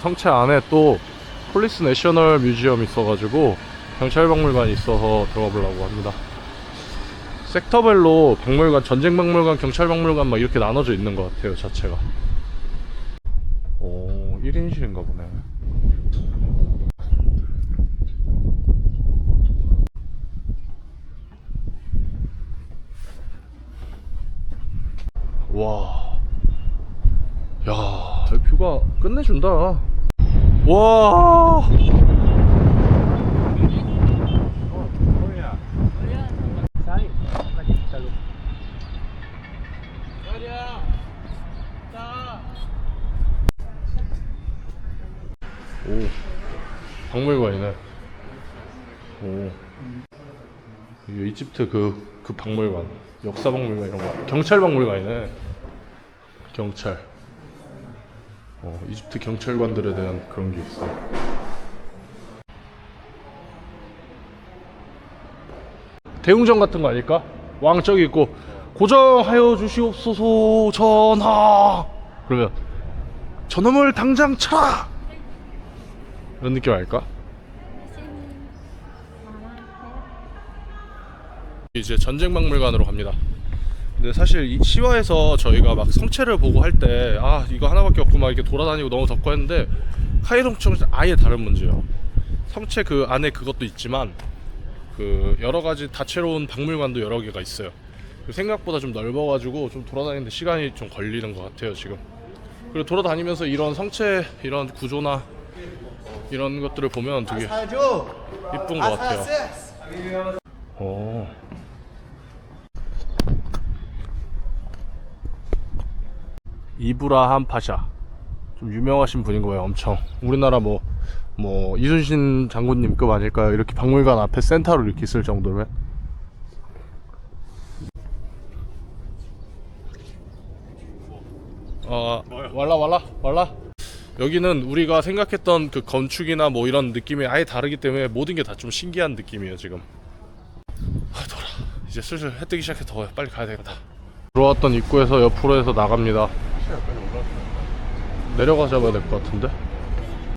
성체 안에 또 폴리스 내셔널 뮤지엄 있어가지고 경찰 박물관이 있어서 들어가 보려고 합니다. 섹터별로 박물관, 전쟁 박물관, 경찰 박물관 막 이렇게 나눠져 있는 것 같아요 자체가. 오, 1인실인가 보네. 와. 야, 이 뷰가 끝내준다. 와. 오. 박물관이네. 오. 이집트 그, 그 박물관. 역사 박물관 이런 거. 경찰 박물관이네. 경찰. 어, 이집트 경찰관들에 대한 그런 게 있어. 대웅전 같은 거 아닐까? 왕 저기 있고 고정하여 주시옵소서 전하. 그러면 저놈을 당장 쳐라. 이런 느낌 아닐까? 이제 전쟁박물관으로 갑니다. 근데 사실 이 시화에서 저희가 막 성체를 보고 할 때 아 이거 하나밖에 없고 막 이렇게 돌아다니고 너무 덥고 했는데 카이로청은 아예 다른 문제예요. 성체 그 안에 그것도 있지만 그 여러 가지 다채로운 박물관도 여러 개가 있어요. 그리고 생각보다 좀 넓어가지고 좀 돌아다니는데 시간이 좀 걸리는 것 같아요 지금. 그리고 돌아다니면서 이런 성체 이런 구조나 이런 것들을 보면 되게 이쁜 것 같아요. 오. 이브라함 파샤. 좀 유명하신 분인 거예요 엄청. 우리나라 뭐뭐 이순신 장군님급 아닐까요? 이렇게 박물관 앞에 센터로 이렇게 있을 정도면. 어 왈라 왈라 왈라? 여기는 우리가 생각했던 그 건축이나 뭐 이런 느낌이 아예 다르기 때문에 모든 게 다 좀 신기한 느낌이에요 지금. 아 더라 이제 슬슬 해 뜨기 시작해. 더워요 빨리 가야 되겠다. 들어왔던 입구에서 옆으로 해서 나갑니다 내려가 잡아야 될것 같은데